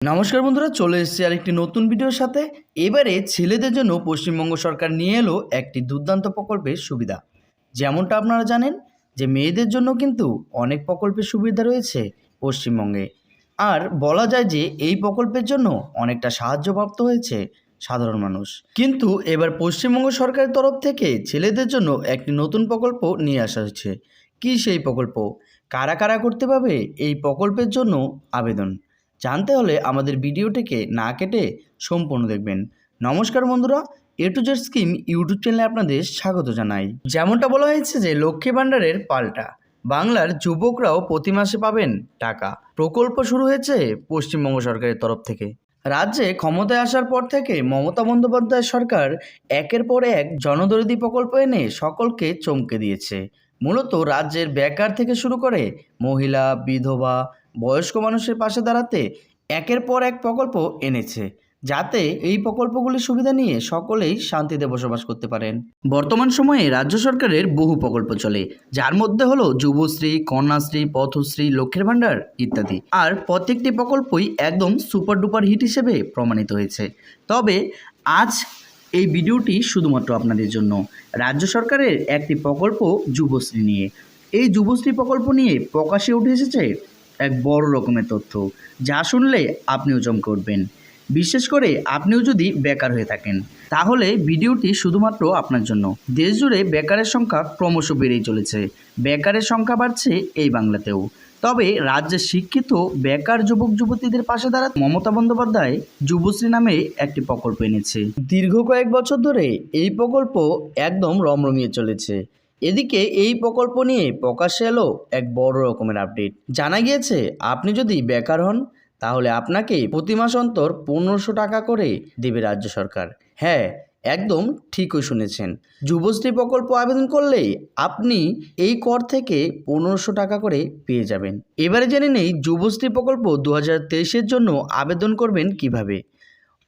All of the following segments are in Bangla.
নমস্কার বন্ধুরা, চলে এসেছি আর একটি নতুন ভিডিওর সাথে। এবারে ছেলেদের জন্য পশ্চিমবঙ্গ সরকার নিয়ে এলো একটি দুর্দান্ত প্রকল্পের সুবিধা। যেমনটা আপনারা জানেন যে, মেয়েদের জন্য কিন্তু অনেক প্রকল্পের সুবিধা রয়েছে পশ্চিমবঙ্গে। আর বলা যায় যে, এই প্রকল্পের জন্য অনেকটা সাহায্যপ্রাপ্ত হয়েছে সাধারণ মানুষ। কিন্তু এবার পশ্চিমবঙ্গ সরকারের তরফ থেকে ছেলেদের জন্য একটি নতুন প্রকল্প নিয়ে আসা হয়েছে। কী সেই প্রকল্প? কারা কারা করতে পারবে এই প্রকল্পের জন্য আবেদন? জানতে হলে আমাদের ভিডিওটিকে না কেটে সম্পূর্ণ দেখবেন। নমস্কার বন্ধুরা A to Z scheme YouTube চ্যানেলে আপনাদের স্বাগত জানাই। যেমনটা বলা হয়েছে যে লক্ষ্মী ভাণ্ডারের পাল্টা, বাংলার যুবকরাও প্রতি মাসে পাবেন টাকা। প্রকল্প শুরু হয়েছে পশ্চিমবঙ্গ সরকারের তরফ থেকে। রাজ্যে ক্ষমতায় আসার পর থেকে মমতা বন্দ্যোপাধ্যায় সরকার একের পর এক জনদরদি প্রকল্প এনে সকলকে চমকে দিয়েছে। মূলত রাজ্যের বেকার থেকে শুরু করে মহিলা, বিধবা, বয়স্ক মানুষের পাশে দাঁড়াতে একের পর এক প্রকল্প এনেছে, যাতে এই প্রকল্পগুলির সুবিধা নিয়ে সকলেই শান্তিতে বসবাস করতে পারেন। বর্তমান সময়ে রাজ্য সরকারের বহু প্রকল্প চলে, যার মধ্যে হলো যুবশ্রী, কন্যাশ্রী, পথশ্রী লক্ষ্যের ভাণ্ডার ইত্যাদি। আর প্রত্যেকটি প্রকল্পই একদম সুপার ডুপার হিট হিসেবে প্রমাণিত হয়েছে। তবে আজ এই ভিডিওটি শুধুমাত্র আপনাদের জন্য। রাজ্য সরকারের একটি প্রকল্প যুবশ্রী নিয়ে। এই যুবশ্রী প্রকল্প নিয়ে প্রকাশে উঠে এসেছে এক বড় রকমের তথ্য, যা শুনলে আপনিও চমকে উঠবেন বিশেষ করে আপনিও যদি বেকার হয়ে থাকেন, তাহলে ভিডিওটি শুধুমাত্র আপনার জন্য। দেশ জুড়ে বেকারের সংখ্যা ক্রমশ বেড়েই চলেছে। বেকারের সংখ্যা বাড়ছে এই বাংলাতেও। তবে রাজ্যের শিক্ষিত, বেকার যুবক, যুবতীদের পাশে দাঁড়াতে মমতা বন্দ্যোপাধ্যায় যুবশ্রী নামে একটি প্রকল্প এনেছে। দীর্ঘ কয়েক বছর ধরে এই প্রকল্প একদম রমরমিয়ে চলেছে। এদিকে এই প্রকল্প নিয়ে প্রকাশ্যে এলো এক বড় রকমের আপডেট। জানা গিয়েছে, আপনি যদি বেকার হন, তাহলে আপনাকে প্রতি মাস অন্তর পনেরোশো টাকা করে দেবে রাজ্য সরকার। হ্যাঁ একদম ঠিকই শুনেছেন। যুবশ্রী প্রকল্প আবেদন করলেই আপনি এই কর থেকে পনেরোশো টাকা করে পেয়ে যাবেন। এবারে জেনে নেই যুবশ্রী প্রকল্প দু হাজার জন্য আবেদন করবেন কীভাবে।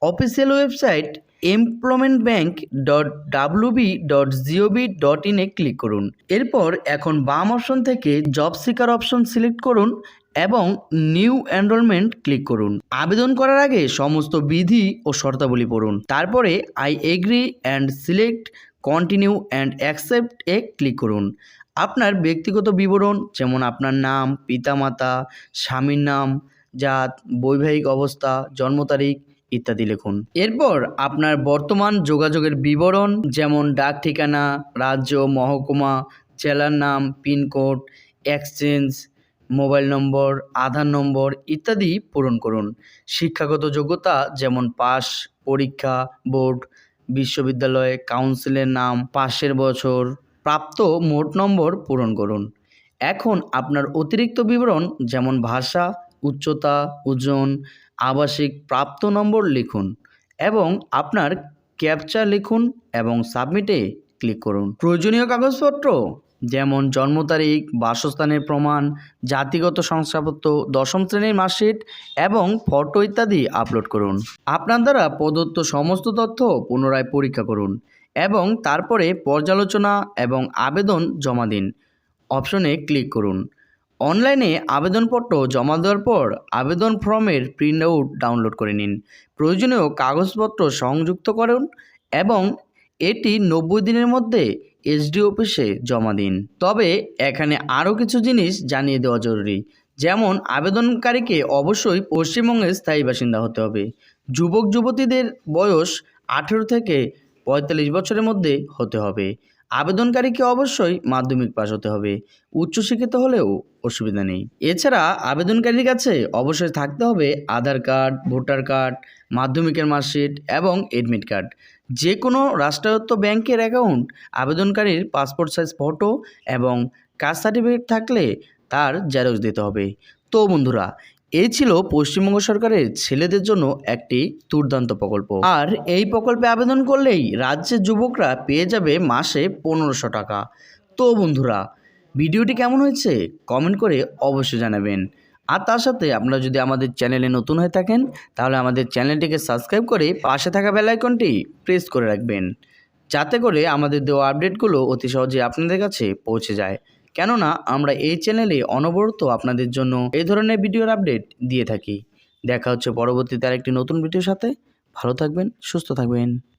Official website employment bank dot WB dot G O B dot ইনে ক্লিক করুন। এরপর এখন বাম অপশন থেকে জব সিকার অপশন সিলেক্ট করুন এবং নিউ এনরোলমেন্ট ক্লিক করুন। আবেদন করার আগে সমস্ত বিধি ও শর্তাবলী পড়ুন। তারপরে I agree and select continue and accept A click করুন। আপনার ব্যক্তিগত বিবরণ যেমন আপনার নাম, পিতামাতা, স্বামীর নাম, জাত, বৈবাহিক অবস্থা, জন্ম তারিখ ইত্যাদি লিখুন। এরপর আপনার বর্তমান যোগাযোগের বিবরণ যেমন ডাক ঠিকানা, রাজ্য, মহকুমা, জেলার নাম, পিনকোড এক্সচেঞ্জ মোবাইল নম্বর, আধার নম্বর ইত্যাদি পূরণ করুন। শিক্ষাগত যোগ্যতা যেমন পাস পরীক্ষা, বোর্ড, বিশ্ববিদ্যালয়ে, কাউন্সিলের নাম, পাশের বছর, প্রাপ্ত মোট নম্বর পূরণ করুন। এখন আপনার অতিরিক্ত বিবরণ যেমন ভাষা, উচ্চতা, ওজন, আবাসিক প্রাপ্ত নম্বর লিখুন এবং আপনার ক্যাপচা লিখুন এবং সাবমিটে ক্লিক করুন। প্রয়োজনীয় কাগজপত্র যেমন জন্ম তারিখ, বাসস্থানের প্রমাণ, জাতিগত শংসাপত্র, দশম শ্রেণির মার্কশিট এবং ফটো ইত্যাদি আপলোড করুন। আপনার দ্বারা প্রদত্ত সমস্ত তথ্য পুনরায় পরীক্ষা করুন এবং তারপরে পর্যালোচনা এবং আবেদন জমা দিন। অপশনে ক্লিক করুন। অনলাইনে আবেদনপত্র জমা দেওয়ার পর আবেদন ফর্মের প্রিন্ট আউট ডাউনলোড করে নিন। প্রয়োজনীয় কাগজপত্র সংযুক্ত করুন এবং এটি নব্বই দিনের মধ্যে এসডি অফিসে জমা দিন। তবে এখানে আরও কিছু জিনিস জানিয়ে দেওয়া জরুরি। যেমন, আবেদনকারীকে অবশ্যই পশ্চিমবঙ্গের স্থায়ী বাসিন্দা হতে হবে। যুবক যুবতীদের বয়স আঠেরো থেকে পঁয়তাল্লিশ বছরের মধ্যে হতে হবে। আবেদনকারীকে অবশ্যই মাধ্যমিক পাস হতে হবে। উচ্চশিক্ষিত হলেও অসুবিধা নেই। এছাড়া আবেদনকারীর কাছে অবশ্যই থাকতে হবে আধার কার্ড, ভোটার কার্ড, মাধ্যমিকের মার্কশিট এবং এডমিট কার্ড। যে কোনো রাষ্ট্রায়ত্ত ব্যাংকের অ্যাকাউন্ট, আবেদনকারীর পাসপোর্ট সাইজ ফটো এবং কাস্ট সার্টিফিকেট থাকলে তার জেরক্স দিতে হবে। তো বন্ধুরা এই ছিল পশ্চিমবঙ্গ সরকারের ছেলেদের জন্য একটি দুর্দান্ত প্রকল্প। আর এই প্রকল্পে আবেদন করলেই রাজ্যের যুবকরা পেয়ে যাবে মাসে পনেরোশো টাকা। তো বন্ধুরা, ভিডিওটি কেমন হয়েছে কমেন্ট করে অবশ্যই জানাবেন। আর তার সাথে আপনারা যদি আমাদের চ্যানেলে নতুন হয়ে থাকেন, তাহলে আমাদের চ্যানেলটিকে সাবস্ক্রাইব করে পাশে থাকা বেল আইকনটি প্রেস করে রাখবেন। যাতে করে আমাদের দেওয়া আপডেটগুলো অতি সহজে আপনাদের কাছে পৌঁছে যায়। কেননা আমরা এই চ্যানেলে অনবরত আপনাদের জন্য এই ধরনের ভিডিওর আপডেট দিয়ে থাকি। দেখা হচ্ছে পরবর্তীতে আরেকটি নতুন ভিডিওর সাথে। ভালো থাকবেন, সুস্থ থাকবেন।